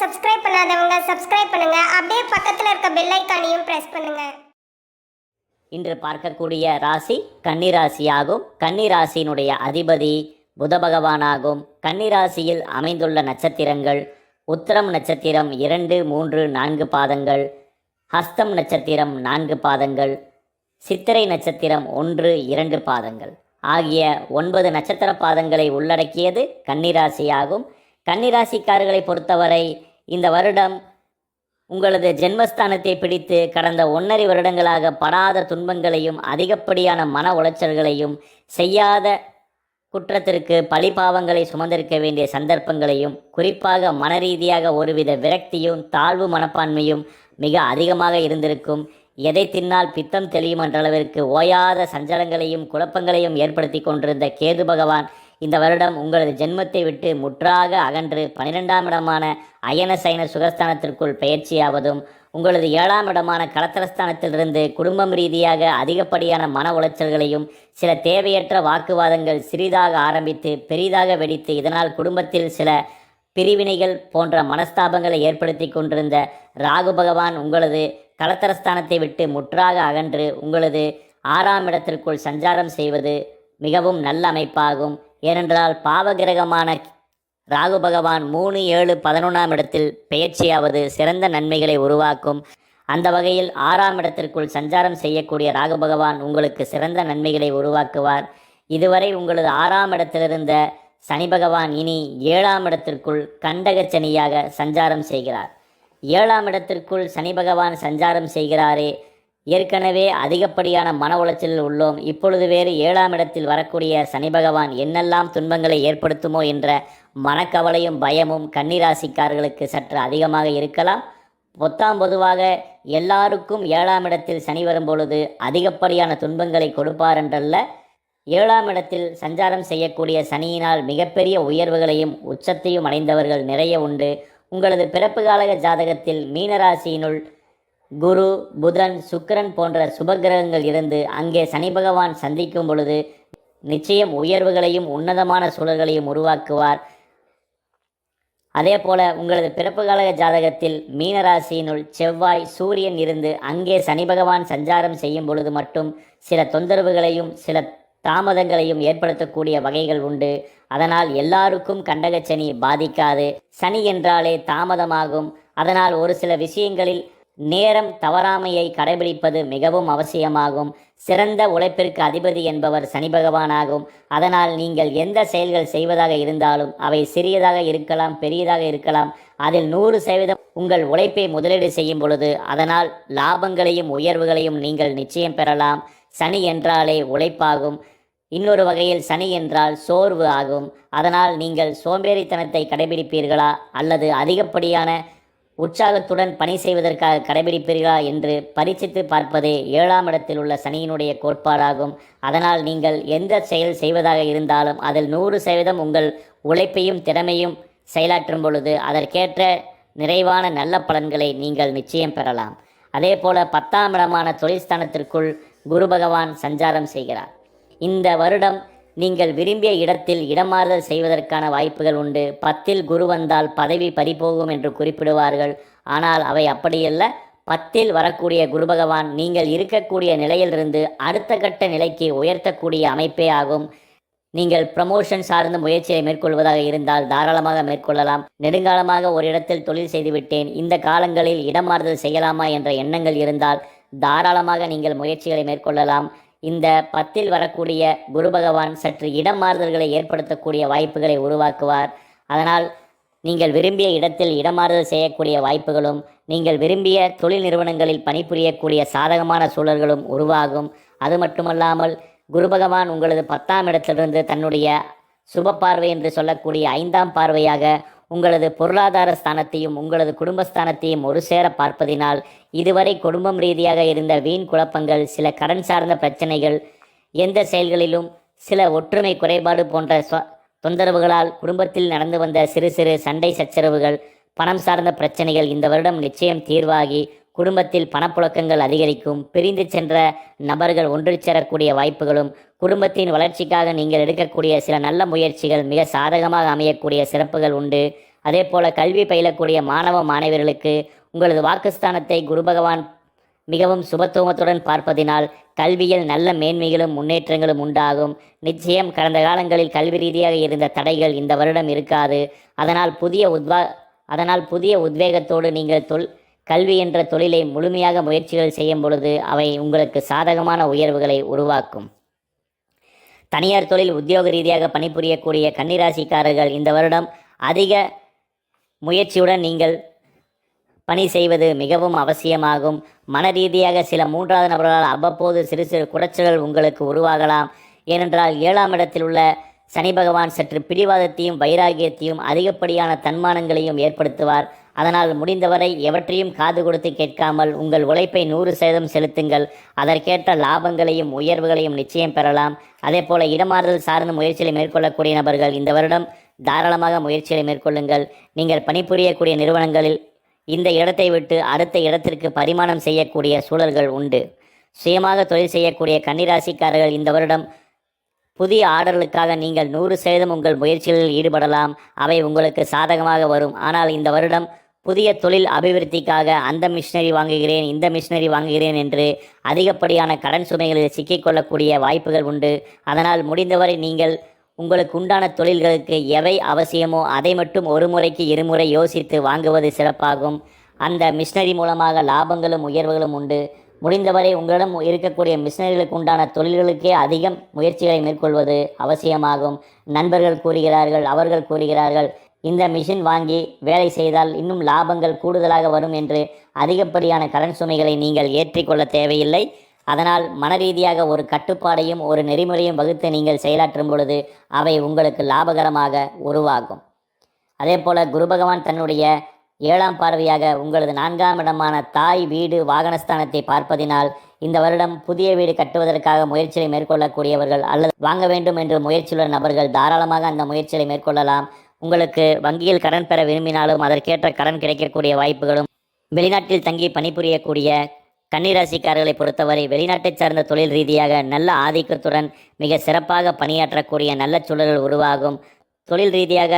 Subscribe பண்ணாதவங்க subscribe பண்ணுங்க. அப்படியே பக்கத்தில் இருக்க பெல் ஐக்கானையும் பிரஸ் பண்ணுங்க. இன்று பார்க்கக்கூடிய ராசி கன்னிராசியாகும். கன்னிராசியினுடைய அதிபதி புத பகவானாகும். கன்னிராசியில் அமைந்துள்ள நட்சத்திரங்கள் உத்தரம் நட்சத்திரம் இரண்டு மூன்று நான்கு பாதங்கள் ஹஸ்தம் நட்சத்திரம் நான்கு பாதங்கள் சித்திரை நட்சத்திரம் ஒன்று இரண்டு பாதங்கள். ஆகிய ஒன்பது நட்சத்திர பாதங்களை உள்ளடக்கியது கன்னிராசியாகும். கன்னிராசிக்காரர்களை பொறுத்தவரை இந்த வருடம் உங்களது ஜென்மஸ்தானத்தை பிடித்து கடந்த ஒன்றரை வருடங்களாக படாத துன்பங்களையும் அதிகப்படியான மன உளைச்சல்களையும் செய்யாத குற்றத்திற்கு பழிபாவங்களை சுமந்திருக்க வேண்டிய சந்தர்ப்பங்களையும் குறிப்பாக மனரீதியாக ஒருவித விரக்தியும் தாழ்வு மனப்பான்மையும் மிக அதிகமாக இருந்திருக்கும். எதை தின்னால் பித்தம் தெளியும் என்றளவிற்கு ஓயாத சஞ்சலங்களையும் குழப்பங்களையும் ஏற்படுத்தி கொண்டிருந்த கேது பகவான் இந்த வருடம் உங்களது ஜென்மத்தை விட்டு முற்றாக அகன்று பனிரெண்டாம் இடமான அயன சைன சுகஸ்தானத்திற்குள் பயிற்சியாவதும் உங்களது ஏழாம் இடமான கலத்தரஸ்தானத்திலிருந்து குடும்பம் ரீதியாக அதிகப்படியான மன உளைச்சல்களையும் சில தேவையற்ற வாக்குவாதங்கள் சிறிதாக ஆரம்பித்து பெரிதாக வெடித்து இதனால் குடும்பத்தில் சில பிரிவினைகள் போன்ற மனஸ்தாபங்களை ஏற்படுத்தி கொண்டிருந்த ராகு பகவான் உங்களது கலத்தரஸ்தானத்தை விட்டு முற்றாக அகன்று உங்களது ஆறாம் இடத்திற்குள் சஞ்சாரம் செய்வது மிகவும் நல்ல அமைப்பாகும். ஏனென்றால் பாவகிரகமான ராகு பகவான் மூணு ஏழு பதினொன்றாம் இடத்தில் பெயர்ச்சியாவது சிறந்த நன்மைகளை உருவாக்கும். அந்த வகையில் ஆறாம் இடத்திற்குள் சஞ்சாரம் செய்யக்கூடிய ராகு பகவான் உங்களுக்கு சிறந்த நன்மைகளை உருவாக்குவார். இதுவரை உங்களது ஆறாம் இடத்திலிருந்த சனி பகவான் இனி ஏழாம் இடத்திற்குள் கண்டக சனியாக சஞ்சாரம் செய்கிறார். ஏழாம் இடத்திற்குள் சனி பகவான் சஞ்சாரம் செய்கிறாரே ஏற்கனவே அதிகப்படியான மன உளைச்சலில் உள்ளோம். இப்பொழுது வேறு ஏழாம் இடத்தில் வரக்கூடிய சனி பகவான் என்னெல்லாம் துன்பங்களை ஏற்படுத்துமோ என்ற மனக்கவலையும் பயமும் கன்னிராசிக்காரர்களுக்கு சற்று அதிகமாக இருக்கலாம். பொத்தாம் பொதுவாக எல்லாருக்கும் ஏழாம் இடத்தில் சனி வரும்பொழுது அதிகப்படியான துன்பங்களை கொடுப்பார் என்றல்ல. ஏழாம் இடத்தில் சஞ்சாரம் செய்யக்கூடிய சனியினால் மிகப்பெரிய உயர்வுகளையும் உச்சத்தையும் அடைந்தவர்கள் நிறைய உண்டு. உங்களது பிறப்பு காலக ஜாதகத்தில் மீனராசியினுள் குரு புதன் சுக்கரன் போன்ற சுபகிரகங்கள் இருந்து அங்கே சனி பகவான் சந்திக்கும் பொழுது நிச்சயம் உயர்வுகளையும் உன்னதமான சூழல்களையும் உருவாக்குவார். அதே போல உங்களது பிறப்பு காலக ஜாதகத்தில் மீனராசியினுள் செவ்வாய் சூரியன் இருந்து அங்கே சனி பகவான் சஞ்சாரம் செய்யும் பொழுது மட்டும் சில தொந்தரவுகளையும் சில தாமதங்களையும் ஏற்படுத்தக்கூடிய வகைகள் உண்டு. அதனால் எல்லாருக்கும் கண்டகச்சனி பாதிக்காது. சனி என்றாலே தாமதமாகும். அதனால் ஒரு சில விஷயங்களில் நேரம் தவறாமையை கடைபிடிப்பது மிகவும் அவசியமாகும். சிறந்த உழைப்பிற்கு அதிபதி என்பவர் சனி பகவானாகும். அதனால் நீங்கள் எந்த செயல்கள் செய்வதாக இருந்தாலும் அவை சிறியதாக இருக்கலாம் பெரியதாக இருக்கலாம். அதில் நூறு சதவீதம் உங்கள் உழைப்பை முதலீடு செய்யும் பொழுது அதனால் லாபங்களையும் உயர்வுகளையும் நீங்கள் நிச்சயம் பெறலாம். சனி என்றாலே உழைப்பாகும். இன்னொரு வகையில் சனி என்றால் சோர்வு ஆகும். அதனால் நீங்கள் சோம்பேறித்தனத்தை கடைபிடிப்பீர்களா அல்லது அதிகப்படியான உற்சாகத்துடன் பணி செய்வதற்காக கடைபிடிப்பீர்களா என்று பரீட்சித்து பார்ப்பதே ஏழாம் இடத்தில் உள்ள சனியினுடைய கோட்பாடாகும். அதனால் நீங்கள் எந்த செயல் செய்வதாக இருந்தாலும் அதில் நூறு சதவீதம் உங்கள் உழைப்பையும் திறமையும் செயலாற்றும் பொழுது அதற்கேற்ற நிறைவான நல்ல பலன்களை நீங்கள் நிச்சயம் பெறலாம். அதே போல பத்தாம் இடமான தொழில்ஸ்தானத்திற்குள் குரு பகவான் சஞ்சாரம் செய்கிறார். இந்த வருடம் நீங்கள் விரும்பிய இடத்தில் இடமாறுதல் செய்வதற்கான வாய்ப்புகள் உண்டு. பத்தில் குரு வந்தால் பதவி பறிபோகும் என்று குறிப்பிடுவார்கள். ஆனால் அவை அப்படியல்ல. பத்தில் வரக்கூடிய குரு பகவான் நீங்கள் இருக்கக்கூடிய நிலையிலிருந்து அடுத்த கட்ட நிலைக்கு உயர்த்தக்கூடிய அமைப்பே ஆகும். நீங்கள் ப்ரமோஷன் சார்ந்த முயற்சியை மேற்கொள்வதாக இருந்தால் தாராளமாக மேற்கொள்ளலாம். நெடுங்காலமாக ஒரு இடத்தில் தொழில் செய்துவிட்டேன் இந்த காலங்களில் இடமாறுதல் செய்யலாமா என்ற எண்ணங்கள் இருந்தால் தாராளமாக நீங்கள் முயற்சிகளை மேற்கொள்ளலாம். இந்த பத்தில் வரக்கூடிய குரு பகவான் சற்று இடம் மாறுதல்களை ஏற்படுத்தக்கூடிய வாய்ப்புகளை உருவாக்குவார். அதனால் நீங்கள் விரும்பிய இடத்தில் இடமாறுதல் செய்யக்கூடிய வாய்ப்புகளும் நீங்கள் விரும்பிய தொழில் நிறுவனங்களில் பணிபுரியக்கூடிய சாதகமான சூழல்களும் உருவாகும். அது மட்டுமல்லாமல் குரு பகவான் உங்களது பத்தாம் இடத்திலிருந்து தன்னுடைய சுப பார்வை என்று சொல்லக்கூடிய ஐந்தாம் பார்வையாக உங்களது பொருளாதார ஸ்தானத்தையும் உங்களது குடும்பஸ்தானத்தையும் ஒரு சேர பார்ப்பதினால் இதுவரை குடும்பம் ரீதியாக இருந்த வீண் குழப்பங்கள் சில கடன் சார்ந்த பிரச்சனைகள் எந்த செயல்களிலும் சில ஒற்றுமை குறைபாடு போன்ற சொ- தொந்தரவுகளால் குடும்பத்தில் நடந்து வந்த சிறு சிறு சண்டை சச்சரவுகள் பணம் சார்ந்த பிரச்சனைகள் இந்த வருடம் நிச்சயம் தீர்வாகி குடும்பத்தில் பணப்புழக்கங்கள் அதிகரிக்கும் பிரிந்து சென்ற நபர்கள் ஒன்று சேரக்கூடிய வாய்ப்புகளும் குடும்பத்தின் வளர்ச்சிக்காக நீங்கள் எடுக்கக்கூடிய சில நல்ல முயற்சிகள் மிக சாதகமாக அமையக்கூடிய சிறப்புகள் உண்டு. அதே போல கல்வி பயிலக்கூடிய மாணவ மாணவர்களுக்கு உங்களது வாக்குஸ்தானத்தை குரு பகவான் மிகவும் சுபத்துவத்துடன் பார்ப்பதினால் கல்வியில் நல்ல மேன்மைகளும் முன்னேற்றங்களும் உண்டாகும். நிச்சயம் கடந்த காலங்களில் கல்வி ரீதியாக இருந்த தடைகள் இந்த வருடம் இருக்காது. அதனால் புதிய உத்வா அதனால் புதிய உத்வேகத்தோடு நீங்கள் தொல் கல்வி என்ற தொழிலை முழுமையாக முயற்சிகள் செய்யும் பொழுது அவை உங்களுக்கு சாதகமான உயர்வுகளை உருவாக்கும். தனியார் தொழில் உத்தியோக ரீதியாக பணிபுரியக்கூடிய கன்னிராசிக்காரர்கள் இந்த வருடம் அதிக முயற்சியுடன் நீங்கள் பணி செய்வது மிகவும் அவசியமாகும். மன ரீதியாக சில மூன்றாவது நபர்களால் அவ்வப்போது சிறு சிறு குறைச்சல்கள் உங்களுக்கு உருவாகலாம். ஏனென்றால் ஏழாம் இடத்தில் உள்ள சனி பகவான் சற்று பிடிவாதத்தையும் வைராகியத்தையும் அதிகப்படியான தன்மானங்களையும் ஏற்படுத்துவார். அதனால் முடிந்தவரை எவற்றையும் காது கொடுத்து கேட்காமல் உங்கள் உழைப்பை நூறு சதவீதம் செலுத்துங்கள். அதற்கேற்ற லாபங்களையும் உயர்வுகளையும் நிச்சயம் பெறலாம். அதே போல இடமாறுதல் சார்ந்த முயற்சிகளை மேற்கொள்ளக்கூடிய நபர்கள் இந்த வருடம் தாராளமாக முயற்சிகளை மேற்கொள்ளுங்கள். நீங்கள் பணிபுரியக்கூடிய நிறுவனங்களில் இந்த இடத்தை விட்டு அடுத்த இடத்திற்கு பரிமாணம் செய்யக்கூடிய சூழல்கள் உண்டு. சுயமாக தொழில் செய்யக்கூடிய கன்னிராசிக்காரர்கள் இந்த வருடம் புதிய ஆர்டர்களுக்காக நீங்கள் நூறு சதவீதம் உங்கள் முயற்சிகளில் ஈடுபடலாம். அவை உங்களுக்கு சாதகமாக வரும். ஆனால் இந்த வருடம் புதிய தொழில் அபிவிருத்திக்காக அந்த மிஷினரி வாங்குகிறேன் இந்த மிஷினரி வாங்குகிறேன் என்று அதிகப்படியான கடன் சுமைகளில் சிக்கிக்கொள்ளக்கூடிய வாய்ப்புகள் உண்டு. அதனால் முடிந்தவரை நீங்கள் உங்களுக்கு உண்டான தொழில்களுக்கு எவை அவசியமோ அதை மட்டும் ஒரு முறைக்கு இருமுறை யோசித்து வாங்குவது சிறப்பாகும். அந்த மிஷினரி மூலமாக லாபங்களும் உயர்வுகளும் உண்டு. முடிந்தவரை உங்களிடம் இருக்கக்கூடிய மிஷினரிகளுக்கு உண்டான தொழில்களுக்கே அதிகம் முயற்சிகளை மேற்கொள்வது அவசியமாகும். நண்பர்கள் கூறுகிறார்கள் அவர்கள் கூறுகிறார்கள் இந்த மிஷின் வாங்கி வேலை செய்தால் இன்னும் லாபங்கள் கூடுதலாக வரும் என்று அதிகப்படியான கடன் சுமைகளை நீங்கள் ஏற்றிக்கொள்ள தேவையில்லை. அதனால் மனரீதியாக ஒரு கட்டுப்பாடையும் ஒரு நெறிமுறையும் வகுத்து நீங்கள் செயலாற்றும் பொழுது அவை உங்களுக்கு லாபகரமாக உருவாகும். அதே போல குரு பகவான் தன்னுடைய ஏழாம் பார்வையாக உங்களது நான்காம் இடமான தாய் வீடு வாகனஸ்தானத்தை பார்ப்பதினால் இந்த வருடம் புதிய வீடு கட்டுவதற்காக முயற்சியை மேற்கொள்ளக்கூடியவர்கள் அல்லது வாங்க வேண்டும் என்று முயற்சியுள்ள நபர்கள் தாராளமாக அந்த முயற்சியை மேற்கொள்ளலாம். உங்களுக்கு வங்கியில் கடன் பெற விரும்பினாலும் அதற்கேற்ற கடன் கிடைக்கக்கூடிய வாய்ப்புகளும் வெளிநாட்டில் தங்கி பணிபுரியக்கூடிய கன்னிராசிக்காரர்களை பொறுத்தவரை வெளிநாட்டைச் சார்ந்த தொழில் ரீதியாக நல்ல ஆதிக்கத்துடன் மிக சிறப்பாக பணியாற்றக்கூடிய நல்ல சூழல்கள் உருவாகும். தொழில் ரீதியாக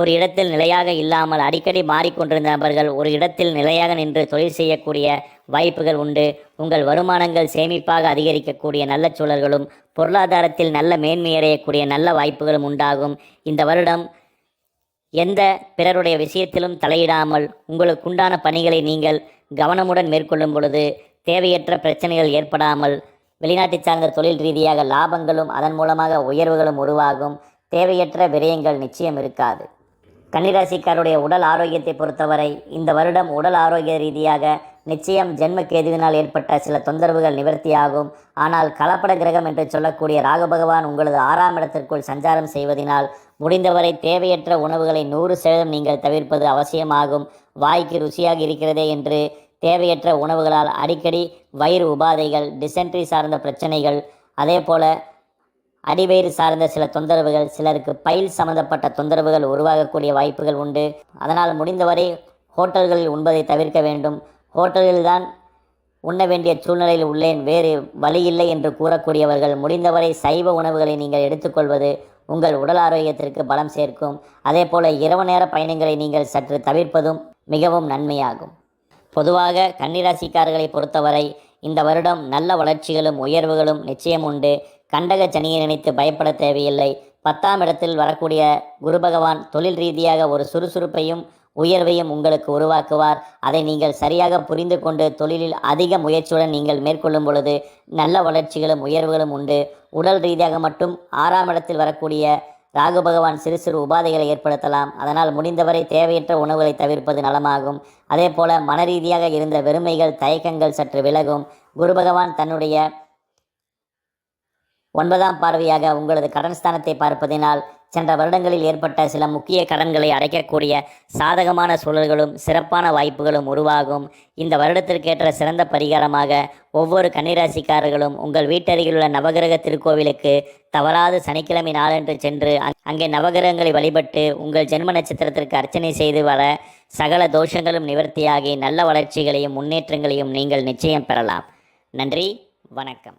ஒரு இடத்தில் நிலையாக இல்லாமல் அடிக்கடி மாறிக்கொண்டிருந்த நபர்கள் ஒரு இடத்தில் நிலையாக நின்று தொழில் செய்யக்கூடிய வாய்ப்புகள் உண்டு. உங்கள் வருமானங்கள் சேமிப்பாக அதிகரிக்கக்கூடிய நல்ல சூழல்களும் பொருளாதாரத்தில் நல்ல மேன்மையடையக்கூடிய நல்ல வாய்ப்புகளும் உண்டாகும். இந்த வருடம் எந்த பிறருடைய விஷயத்திலும் தலையிடாமல் உங்களுக்குண்டான பணிகளை நீங்கள் கவனமுடன் மேற்கொள்ளும் பொழுது தேவையற்ற பிரச்சனைகள் ஏற்படாமல் வெளிநாட்டு சார்ந்த தொழில் ரீதியாக லாபங்களும் அதன் மூலமாக உயர்வுகளும் உருவாகும். தேவையற்ற விரயங்கள் நிச்சயம் இருக்காது. கன்னிராசிக்காருடைய உடல் ஆரோக்கியத்தை பொறுத்தவரை இந்த வருடம் உடல் ஆரோக்கிய ரீதியாக நிச்சயம் ஜென்ம கேதுவினால் ஏற்பட்ட சில தொந்தரவுகள் நிவர்த்தியாகும். ஆனால் கலப்பட கிரகம் என்று சொல்லக்கூடிய ராகபகவான் உங்களது ஆறாம் இடத்திற்குள் சஞ்சாரம் செய்வதனால் முடிந்தவரை தேவையற்ற உணவுகளை நூறு சதவீதம் நீங்கள் தவிர்ப்பது அவசியமாகும். வாய்க்கு ருசியாக இருக்கிறதே என்று தேவையற்ற உணவுகளால் அடிக்கடி வயிறு உபாதைகள் டிசென்ட்ரி சார்ந்த பிரச்சனைகள் அதே போல அடிவயிறு சார்ந்த சில தொந்தரவுகள் சிலருக்கு பயில் சம்பந்தப்பட்ட தொந்தரவுகள் உருவாகக்கூடிய வாய்ப்புகள் உண்டு. அதனால் முடிந்தவரை ஹோட்டல்களில் உண்பதை தவிர்க்க வேண்டும். ஹோட்டல்கள்தான் தான் உண்ண வேண்டிய சூழ்நிலையில் உள்ளேன். வேறு வழியில்லை என்று கூறக்கூடியவர்கள் முடிந்தவரை சைவ உணவுகளை நீங்கள் எடுத்துக்கொள்வது உங்கள் உடல் ஆரோக்கியத்திற்கு பலம் சேர்க்கும். அதே போல இரவு நேர பயணங்களை நீங்கள் சற்று தவிர்ப்பதும் மிகவும் நன்மையாகும். பொதுவாக கன்னிராசிக்காரர்களை பொறுத்தவரை இந்த வருடம் நல்ல வளர்ச்சிகளும் உயர்வுகளும் நிச்சயம் உண்டு. கண்டக சனியை நினைத்து பயப்பட தேவையில்லை. பத்தாம் இடத்தில் வரக்கூடிய குரு பகவான் தொழில் ரீதியாக ஒரு சுறுசுறுப்பையும் உயர்வையும் உங்களுக்கு உருவாக்குவார். அதை நீங்கள் சரியாக புரிந்து கொண்டு தொழிலில் அதிக முயற்சியுடன் நீங்கள் மேற்கொள்ளும் பொழுது நல்ல வளர்ச்சிகளும் உயர்வுகளும் உண்டு. உடல் ரீதியாக மட்டும் ஆறாம் இடத்தில் வரக்கூடிய ராகு பகவான் சிறு சிறு உபாதைகளை ஏற்படுத்தலாம். அதனால் முடிந்தவரை தேவையற்ற உணவுகளை தவிர்ப்பது நலமாகும். அதே போல மன ரீதியாக இருந்த வெறுமைகள் தயக்கங்கள் சற்று விலகும். குரு பகவான் தன்னுடைய ஒன்பதாம் பார்வையாக உங்களது கடன் ஸ்தானத்தை பார்ப்பதினால் சென்ற வருடங்களில் ஏற்பட்ட சில முக்கிய கடன்களை அடைக்கக்கூடிய சாதகமான சூழல்களும் சிறப்பான வாய்ப்புகளும் உருவாகும். இந்த வருடத்திற்கேற்ற சிறந்த பரிகாரமாக ஒவ்வொரு கன்னிராசிக்காரர்களும் உங்கள் வீட்டருகில் உள்ள நவகிரக திருக்கோவிலுக்கு தவறாது சனிக்கிழமை நாளன்று சென்று அங்கே நவகிரகங்களை வழிபட்டு உங்கள் ஜென்ம நட்சத்திரத்திற்கு அர்ச்சனை செய்து வர சகல தோஷங்களும் நிவர்த்தியாகி நல்ல வளர்ச்சிகளையும் முன்னேற்றங்களையும் நீங்கள் நிச்சயம் பெறலாம். நன்றி வணக்கம்.